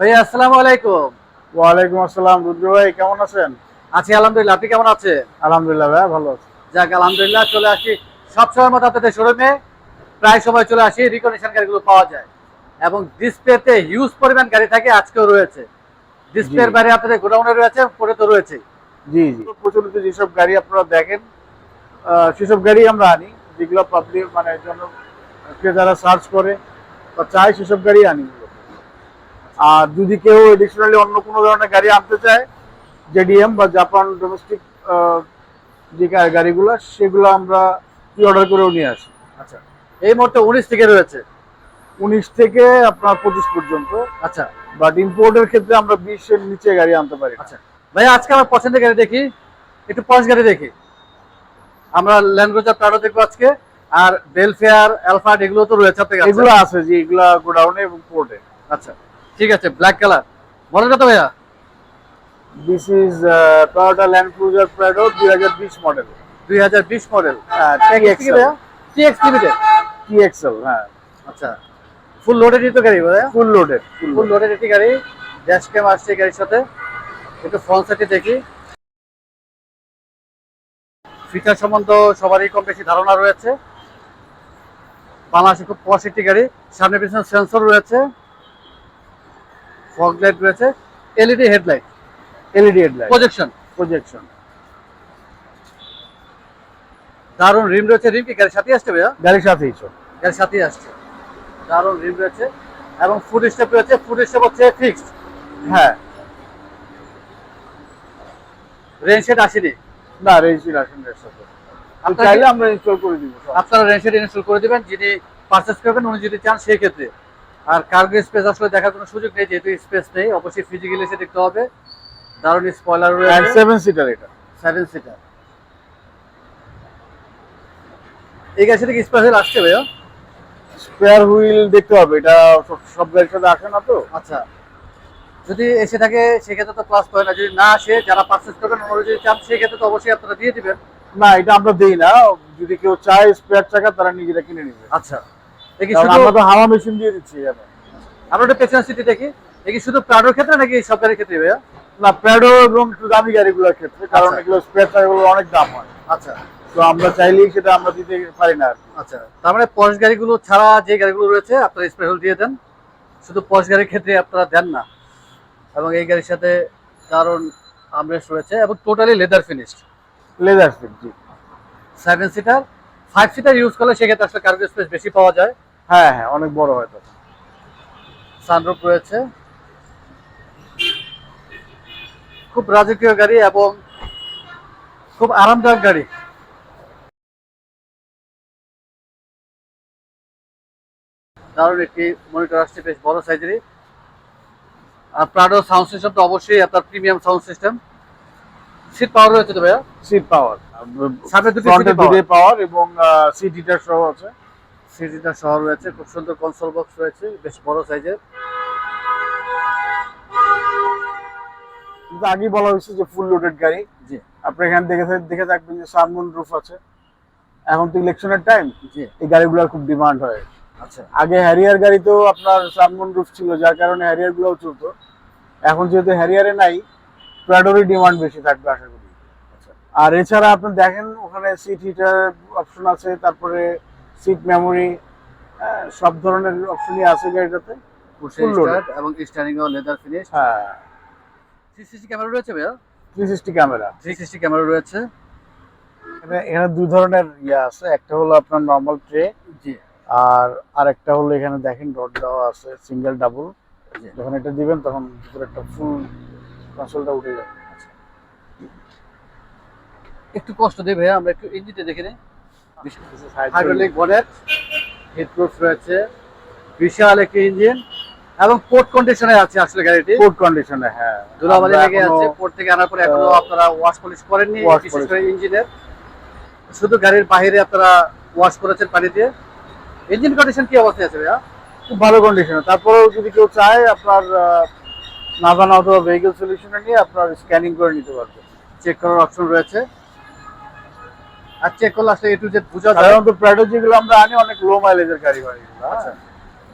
ভাই আসসালামু আলাইকুম। ওয়ালাইকুম আসসালাম রুদ্র ভাই কেমন আছেন? আছি আলহামদুলিল্লাহ। আপনি কেমন আছেন? আলহামদুলিল্লাহ ভাই ভালো আছি। যাক আলহামদুলিল্লাহ চলে আসি। সবসময় মতো আপনাদের শোরুমে প্রায় সময় চলে আসি রিকন্ডিশন গাড়িগুলো পাওয়া যায়। এবং ডিসপ্লেতে হিউজ পরিমাণ গাড়ি থাকে আজকেও রয়েছে। ডিসপ্লের। বাইরে আপনাদের গোডাউনে রয়েছে পরে তো রয়েছে জি জি। প্রচলিত যেসব গাড়ি আপনারা দেখেন সেসব গাড়ি আমরা আনি। যেগুলো পাবলিক মানে জন ক্রেতারা সার্চ করে বা চায় সেসব গাড়ি আনি। আর যদি কেউ এডিশনালি অন্য কোনো ধরনের গাড়ি আনতে চায় জেডিএম বা জাপান ডোমেস্টিক যে গাড়িগুলো সেগুলো আমরা প্রি অর্ডার করেও নিয়ে আসি। আচ্ছা এই মুহূর্তে উনিশ থেকে রয়েছে? উনিশ থেকে আপনার পঁচিশ পর্যন্ত। আচ্ছা। বাট ইম্পোর্টের ক্ষেত্রে আমরা বিশের নিচে গাড়ি আনতে পারি। আচ্ছা। ভাই আজকে আমার পছন্দের গাড়ি দেখি। একটু পশ গাড়ি দেখি। আমরা ল্যান্ড ক্রুজার প্রাডো দেখব আজকে। আর ডেলফেয়ার অ্যালফার্ড এগুলো তো রয়েছে এগুলো আছে যে এগুলা গোডাউনে এবং পোর্টে আচ্ছা। ঠিক আছে ব্ল্যাক কালার মডেল কত ভাইয়া। This is Toyota Land Cruiser Prado দুই হাজার বিশ মডেল দুই হাজার বিশ model tech XL T X limited T XL হ্যাঁ। আচ্ছা। ফুল লোডেড তো গাড়ি ভাইয়া। ফুল লোডেড ফুল লোডেড একটি গাড়ি। ড্যাশ ক্যাম আসছে গাড়ির সাথে। একটু ফ্রন্ট সাইডে দেখি। ফিচার সম্বন্ধ সবারই কম বেশি ধারণা রয়েছে। বাংলাদেশে খুব পশ একটি গাড়ি। সামনে পিছনে সেন্সর রয়েছে। ফগ লাইট রয়েছে LED headlight LED headlight. Projection projection দারুণ রিম রয়েছে রিম কি গাড়ির সাথেই আসছে ভাইয়া? গাড়ির সাথেই গাড়ির সাথেই আসছে। দারুণ রিম রয়েছে এবং ফুড স্টেপ রয়েছে ফুড স্টেপ হচ্ছে ফিক্সড হ্যাঁ। রেঞ্জ সেট আসেনি? না এর সাথে আপনি আপনার চাইলে আমরা ইনস্টল করে দিব আপনারা রেঞ্জ সেট ইনস্টল করে দিবেন যিনি পারচেস করবেন উনি যদি চান সেই ক্ষেত্রে। আর কার্গো স্পেস আসলে দেখার কোনো সুযোগ নেই যেহেতু স্পেস নেই অবশ্যই ফিজিক্যালি এসে দেখতে হবে। দারুণ স্পয়লার রয়েছে। সেভেন সিটার এটা। সেভেন সিটার এই গাড়ির সাথে কি স্পেশাল আসছে ভাইয়া? স্পেয়ার হুইল দেখতে হবে এটা সব- গাড়ির সাথে আসে না তো। আচ্ছা। যদি এসে থাকে সেক্ষেত্রে তো প্লাস পয়েন্ট না। যদি না আসে যারা পারচেস করবেন ওনারা যদি চান সেক্ষেত্রে তো অবশ্যই আপনারা দিয়ে দিবেন। না এটা আমরা দিই না। যদি কেউ চায় স্পেয়ার চাকা তারা নিজেরা কিনে নিবে। আচ্ছা। আমরা তো হাওয়া মেশিন দিয়ে দিচ্ছি এখানে। আমরা একটা সিটি দেখি। কি শুধু প্রাডোর ক্ষেত্রে নাকি সব গাড়ির ক্ষেত্রে ভাইয়া? না এবং একটু দামি গাড়িগুলোর ক্ষেত্রে কারণ আচ্ছা। এগুলো চাকাগুলো অনেক দাম হয়। আচ্ছা। তো আমরা চাইলেই সেটা আমরা দিতে পারি না আচ্ছা। তার মানে পশ গাড়িগুলো ছাড়া যে গাড়িগুলো রয়েছে আপনারা স্পেশাল দিয়ে দেন। শুধু পশ গাড়ির ক্ষেত্রে আপনারা দেন না। এবং এই গাড়ির সাথে দারুণ আমরেস রয়েছে এবং totally leather finished leather seven seater five seater use করলে সেক্ষেত্রে আসলে কার্গো স্পেস বেশি পাওয়া যায়। হ্যাঁ হ্যাঁ অনেক বড় হয় তখন। সানরুফ রয়েছে। খুব রাজকীয় গাড়ি এবং খুব আরামদায়ক গাড়ি। দারুণ একটি মনিটর আসছে বেশ বড় সাইজেরই আর প্রাডো সাউন্ড সিস্টেম তো অবশ্যই আপনার premium sound system seat power রয়েছে তো ভাইয়া? সিট পাওয়ার সামনে দুটি পাওয়ার দুটো পাওয়ার এবং সিট হিটার সহ আছে। সিটিটা শহর রয়েছে। খুব সুন্দর কনসোল বক্স রয়েছে বেশ বড় সাইজের আগেই বলা হয়েছে যে ফুল লোডেড গাড়ি। জি। আপনি এখানে দেখে দেখে থাকবেন যে সানমুন রুফ আছে। এখন তো ইলেকশনের টাইম জি। এই গাড়িগুলোর খুব ডিমান্ড হয়। আচ্ছা। আগে হ্যারিয়ার গাড়িতেও আপনার সানমুন রুফ ছিল যার কারণে হ্যারিয়ার গুলোও চলতো। এখন যেহেতু হ্যারিয়ারে নাই প্রাডোরই ডিমান্ড বেশি থাকবে আশা করি। আচ্ছা। আর এছাড়া আপনি দেখেন ওখানে সিট হিটার অপশন আছে তারপরে সিট মেমোরি সব ধরনের অপশনই আছে গাড়িটাতে। এবং স্টারিং ও লেদার ফিনিশ হ্যাঁ। 360 ক্যামেরা রয়েছে ভাইয়া? থ্রি সিক্সটি ক্যামেরা 360 ক্যামেরা রয়েছে। এখানে দুই ধরনের ইয়ে আছে। একটা হলো আপনার নর্মাল ট্রে জি। আর আরেকটা হলো এখানে দেখেন ডট দেওয়া আছে সিঙ্গেল ডাবল যখন এটা দিবেন তখন ভিতরে একটা ফুল কনসোলটা উঠে যাবে। একটু কষ্ট দেই ভাইয়া আমরা একটু ইঞ্জিনটা দেখে নিই। হাইড্রোলিক বনেট হিটপ্রুফ রয়েছে। বিশাল একটি ইঞ্জিন এবং পোর্ট কন্ডিশনে আছে আসলে গাড়িটি। ফুড কন্ডিশনে হ্যাঁ। ধুলাবালি লেগে আছে পোর্ট থেকে আনার পরে এখনও আপনারা ওয়াশ পলিশ করেননি বিশেষ করে ইঞ্জিনের শুধু গাড়ির বাইরে আপনারা ওয়াশ করেছেন পানি দিয়ে ইঞ্জিন কন্ডিশন কি অবস্থায় আছে ভাইয়া? খুব ভালো কন্ডিশনে তারপরেও যদি কেউ চায় আপনার না জানা অথবা ভেহিকেল সলিউশনে নিয়ে আপনার স্ক্যানিং করে নিতে পারবে। চেক করার অপশন রয়েছে। আর চেক করলে আসলে এটু যে বুঝা যায়। সাধারণত প্রাডো যেগুলো আমরা আনি অনেক লো মাইলেজের গাড়ি হয় হ্যাঁ। আচ্ছা।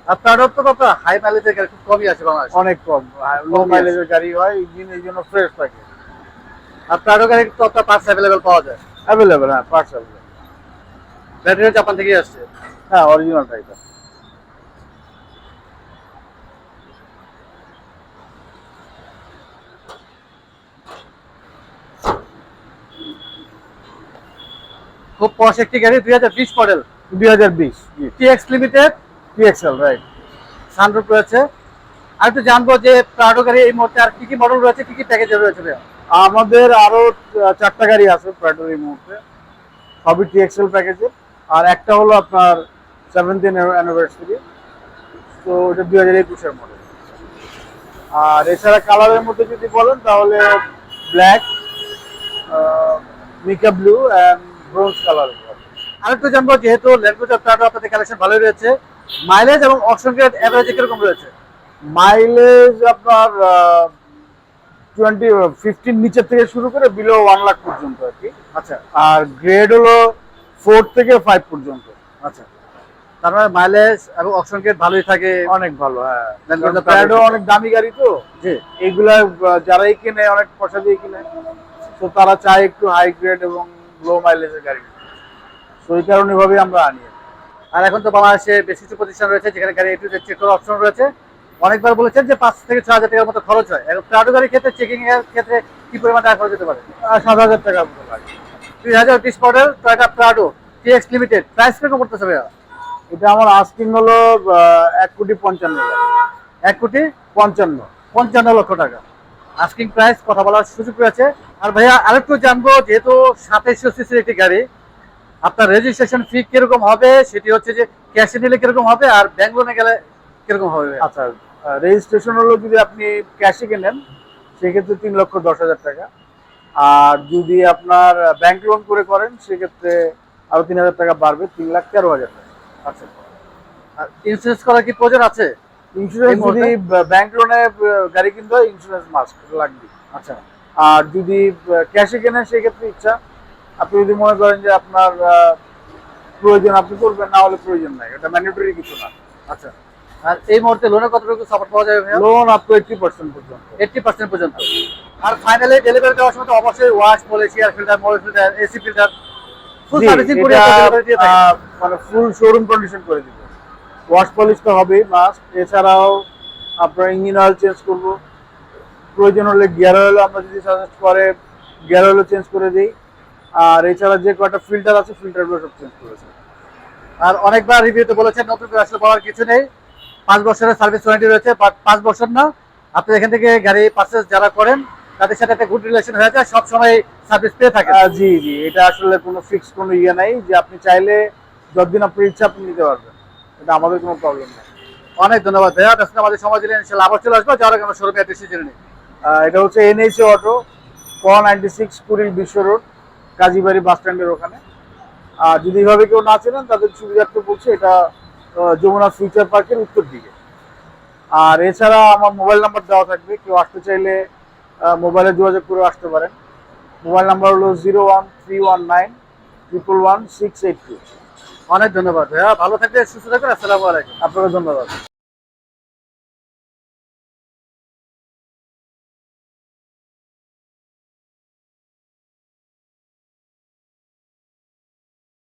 আর প্রাডোর তো কত? হাই মাইলেজের গাড়ি খুব কমই আছে বাংলাদেশ। অনেক কম। লো মাইলেজের গাড়ি হয় ইঞ্জিন এই জন্য ফ্রেশ থাকে। আর প্রাডো গাড়ি তো আপনার পার্টস অ্যাভেলেবেল পাওয়া যায়? অ্যাভেলেবেল হ্যাঁ পার্টস অ্যাভেলেবেল ব্যাটারি জাপান থেকেই আসছে। হ্যাঁ অরিজিনাল টাইপের খুব পশ একটি গাড়ি দুই হাজার বিশ মডেল দুই হাজার বিশ। জি। TX limited PXL right sunroof রয়েছে। আর একটু জানব যে প্রাডো গাড়ি এই মুহূর্তে আর কি কি মডেল রয়েছে কি কি প্যাকেজে রয়েছে আমাদের আরও চারটা গাড়ি আছে প্রাডোর এই মুহূর্তে। সবই টিএক্সএল প্যাকেজের আর একটা হলো আপনার সেভেন্টিন অ্যানিভার্সারি তো ওটা দুই হাজার একুশের মডেল আর এছাড়া কালারের মধ্যে যদি বলেন তাহলে black mica blue and bronze colour আর একটু জানব যেহেতু ল্যান্ডক্রুজার প্রাডো আপনাদের কালেকশন ভালোই রয়েছে মাইলেজ এবং অপশন গ্রেড অ্যাভারেজ কীরকম রয়েছে? মাইলেজ আপনার টোয়েন্টি ফিফটিন নিচের থেকে শুরু করে বিলো ওয়ান লাখ পর্যন্ত আর কি। আচ্ছা। আর গ্রেড হলো ফোর থেকে ফাইভ পর্যন্ত। আচ্ছা। তার মানে মাইলেজ এবং অপশন গ্রেড ভালোই থাকে। অনেক ভালো হ্যাঁ। Cruiser অনেক দামি গাড়ি তো। জি। এইগুলা যারাই কিনে অনেক পয়সা দিয়ে কিনে। তো তারা চায় একটু হাই গ্রেড এবং লো মাইলেজের গাড়ি। তো এই কারণে ভাবে আমরা আনি। আর এখন তো বাংলাদেশে বেশ কিছু প্রতিষ্ঠান রয়েছে যেখানে গাড়ি একটু চেক করার অপশন রয়েছে। অনেকবার বলেছেন যে পাঁচ থেকে ছয় হাজার টাকার মতো খরচ হয়। এখন প্রাডো গাড়ির ক্ষেত্রে চেকিং এর ক্ষেত্রে কি পরিমাণ টাকা খরচ হতে পারে? সাত হাজার টাকার মতো লাগে দুই হাজার বিশ model Toyota Prado TX limited price কীরকম করতেছে ভাইয়া? এটা আমার আস্কিং হলো এক কোটি পঞ্চান্ন লাখ। এক কোটি পঞ্চান্ন। পঞ্চান্ন লক্ষ টাকা। আস্কিং প্রাইস কথা বলার সুযোগ রয়েছে। আর ভাইয়া আরেকটু জানব যেহেতু সাতাইশশো সিসির একটি গাড়ি আপনার রেজিস্ট্রেশন ফি কীরকম হবে? সেটি হচ্ছে যে ক্যাশে নিলে কীরকম হবে আর ব্যাংক লোনে গেলে কীরকম হবে? আচ্ছা রেজিস্ট্রেশন হলো যদি আপনি ক্যাশে কেনেন সেক্ষেত্রে তিন লক্ষ দশ হাজার টাকা। আর যদি আপনার ব্যাংক লোন করে করেন সেক্ষেত্রে আরও তিন হাজার টাকা বাড়বে তিন লাখ তেরো হাজার টাকা। আচ্ছা। আর ইন্স্যুরেন্স করার কি প্রয়োজন আছে? ইন্স্যুরেন্স? যদি ব্যাংক লোনে গাড়ি কিনতে হয় ইন্স্যুরেন্স মাস্ট লাগবে আচ্ছা। আর যদি ক্যাশে কেনেন সেক্ষেত্রে ইচ্ছা। আপনি যদি মনে করেন যে আপনার প্রয়োজন আপনি করবেন না হলে প্রয়োজন নাই। এটা ম্যান্ডেটরি কিছু না। আচ্ছা। আর এই মুহূর্তে লোনের কতটুকু সাপোর্ট পাওয়া যাবে loan up to eighty percent পর্যন্ত। এইটটি পার্সেন্ট পর্যন্ত। আর ফাইনালি ডেলিভারি দেওয়ার সময় তো অবশ্যই wash polish air filter mobile filter AC filter full servicing করে মানে ফুল শোরুম কন্ডিশন করে দিব। ওয়াশ পলিশ তো হবেই মাস্ট এছাড়াও আপনার ইঞ্জিন অয়েল চেঞ্জ করব। প্রয়োজন হলে গিয়ার অয়েল আমরা যদি সাজেস্ট করে গিয়ার অয়েলও চেঞ্জ করে দিই। আর এছাড়া যে কয়টা ফিল্টার আছে ফিল্টারগুলো সব চেঞ্জ করেছে আর অনেকবার রিভিউতে বলেছেন, নতুন আসলে বলার কিছু নেই। পাঁচ বছরের সার্ভিস ওয়ারেন্টি রয়েছে পাঁচ বছর না। আপনি এখান থেকে গাড়ি পারচেস যারা করেন, তাদের সাথে একটা গুড রিলেশন হয়ে যায় সবসময় সার্ভিস পেয়ে থাকে জি জি, এটা আসলে কোনো ফিক্স কোনো ইয়ে নাই যে আপনি চাইলে যতদিন আপনার ইচ্ছা আপনি নিতে পারবেন। এটা আমাদের কোনো প্রবলেম নেই অনেক ধন্যবাদ ভাইয়া। দশ আমাদের সময় দিলেন ইনশাল্লাহ আবার চলে আসব। আগে আমরা শোরুমে অ্যাড্রেসে জেনে নিই। এটা হচ্ছে এনএইচ অটো ক ninety six Kuril Bishwa road Kazibari বাস স্ট্যান্ডের ওখানে। আর যদি এইভাবে কেউ না চেনেন, তাদের সুবিধার্থে বলছে, এটা যমুনা ফিউচার পার্কের উত্তর দিকে। আর এছাড়া আমার মোবাইল নাম্বার দেওয়া থাকবে। কেউ আসতে চাইলে মোবাইলে যোগাযোগ করে আসতে পারেন। মোবাইল নাম্বার হলো zero one three one nine triple one six eight two অনেক ধন্যবাদ ভাইয়া। ভালো থাকবে সুস্থ থাকবেন। আসসালামু আলাইকুম। আপনাকে ধন্যবাদ।